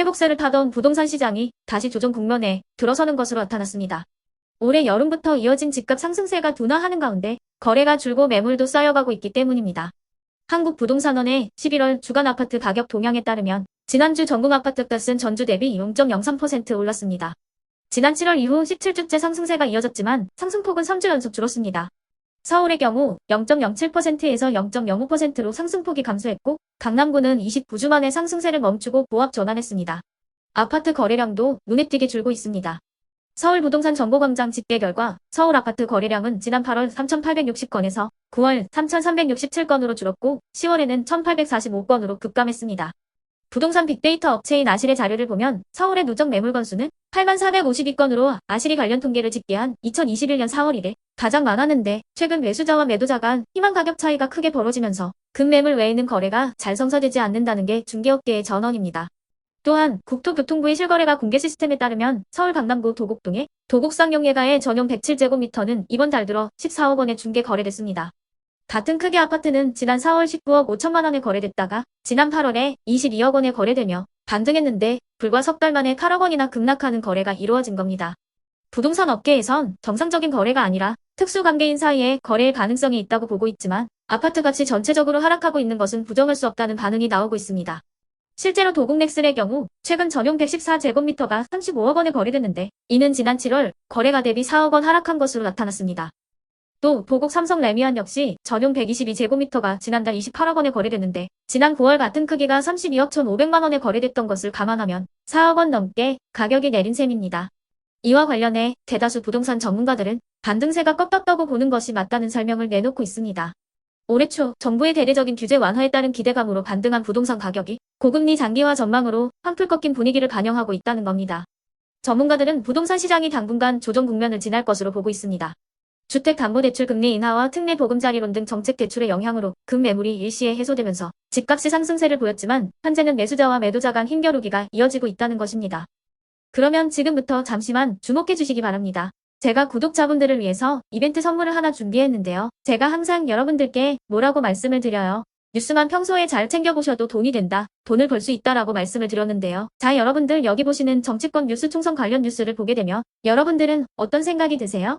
회복세를 타던 부동산 시장이 다시 조정 국면에 들어서는 것으로 나타났습니다. 올해 여름부터 이어진 집값 상승세가 둔화하는 가운데 거래가 줄고 매물도 쌓여가고 있기 때문입니다. 한국부동산원의 11월 주간 아파트 가격 동향에 따르면 지난주 전국 아파트 값은 전주 대비 0.03% 올랐습니다. 지난 7월 이후 17주째 상승세가 이어졌지만 상승폭은 3주 연속 줄었습니다. 서울의 경우 0.07%에서 0.05%로 상승폭이 감소했고 강남구는 29주 만에 상승세를 멈추고 보합 전환했습니다. 아파트 거래량도 눈에 띄게 줄고 있습니다. 서울 부동산 정보광장 집계 결과 서울 아파트 거래량은 지난 8월 3,860건에서 9월 3,367건으로 줄었고 10월에는 1,845건으로 급감했습니다. 부동산 빅데이터 업체인 아실의 자료를 보면 서울의 누적 매물 건수는 8만 452건으로 아실이 관련 통계를 집계한 2021년 4월 이래 가장 많았는데 최근 매수자와 매도자 간 희망 가격 차이가 크게 벌어지면서 급매물 외에는 거래가 잘 성사되지 않는다는 게 중개업계의 전언입니다. 또한 국토교통부의 실거래가 공개 시스템에 따르면 서울 강남구 도곡동의 도곡상용예가의 전용 107제곱미터는 이번 달 들어 14억 원에 중개 거래됐습니다. 같은 크기 아파트는 지난 4월 19억 5천만 원에 거래됐다가 지난 8월에 22억 원에 거래되며 반등했는데 불과 석 달 만에 8억 원이나 급락하는 거래가 이루어진 겁니다. 부동산 업계에선 정상적인 거래가 아니라 특수관계인 사이에 거래의 가능성이 있다고 보고 있지만 아파트 값이 전체적으로 하락하고 있는 것은 부정할 수 없다는 반응이 나오고 있습니다. 실제로 도곡넥슬의 경우 최근 전용 114제곱미터가 35억 원에 거래됐는데 이는 지난 7월 거래가 대비 4억 원 하락한 것으로 나타났습니다. 또 도곡 삼성 레미안 역시 전용 122제곱미터가 지난달 28억 원에 거래됐는데 지난 9월 같은 크기가 32억 1,500만 원에 거래됐던 것을 감안하면 4억 원 넘게 가격이 내린 셈입니다. 이와 관련해 대다수 부동산 전문가들은 반등세가 꺾였다고 보는 것이 맞다는 설명을 내놓고 있습니다. 올해 초 정부의 대대적인 규제 완화에 따른 기대감으로 반등한 부동산 가격이 고금리 장기화 전망으로 한풀 꺾인 분위기를 반영하고 있다는 겁니다. 전문가들은 부동산 시장이 당분간 조정 국면을 지날 것으로 보고 있습니다. 주택담보대출 금리 인하와 특례 보금자리론 등 정책 대출의 영향으로 급매물이 일시에 해소되면서 집값이 상승세를 보였지만 현재는 매수자와 매도자 간 힘겨루기가 이어지고 있다는 것입니다. 그러면 지금부터 잠시만 주목해 주시기 바랍니다. 제가 구독자분들을 위해서 이벤트 선물을 하나 준비했는데요. 제가 항상 여러분들께 뭐라고 말씀을 드려요. 뉴스만 평소에 잘 챙겨보셔도 돈이 된다. 돈을 벌 수 있다라고 말씀을 드렸는데요. 자, 여러분들 여기 보시는 정치권 뉴스 총선 관련 뉴스를 보게 되면 여러분들은 어떤 생각이 드세요?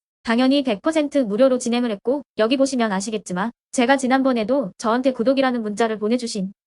당연히 100% 무료로 진행을 했고 여기 보시면 아시겠지만 제가 지난번에도 저한테 구독이라는 문자를 보내주신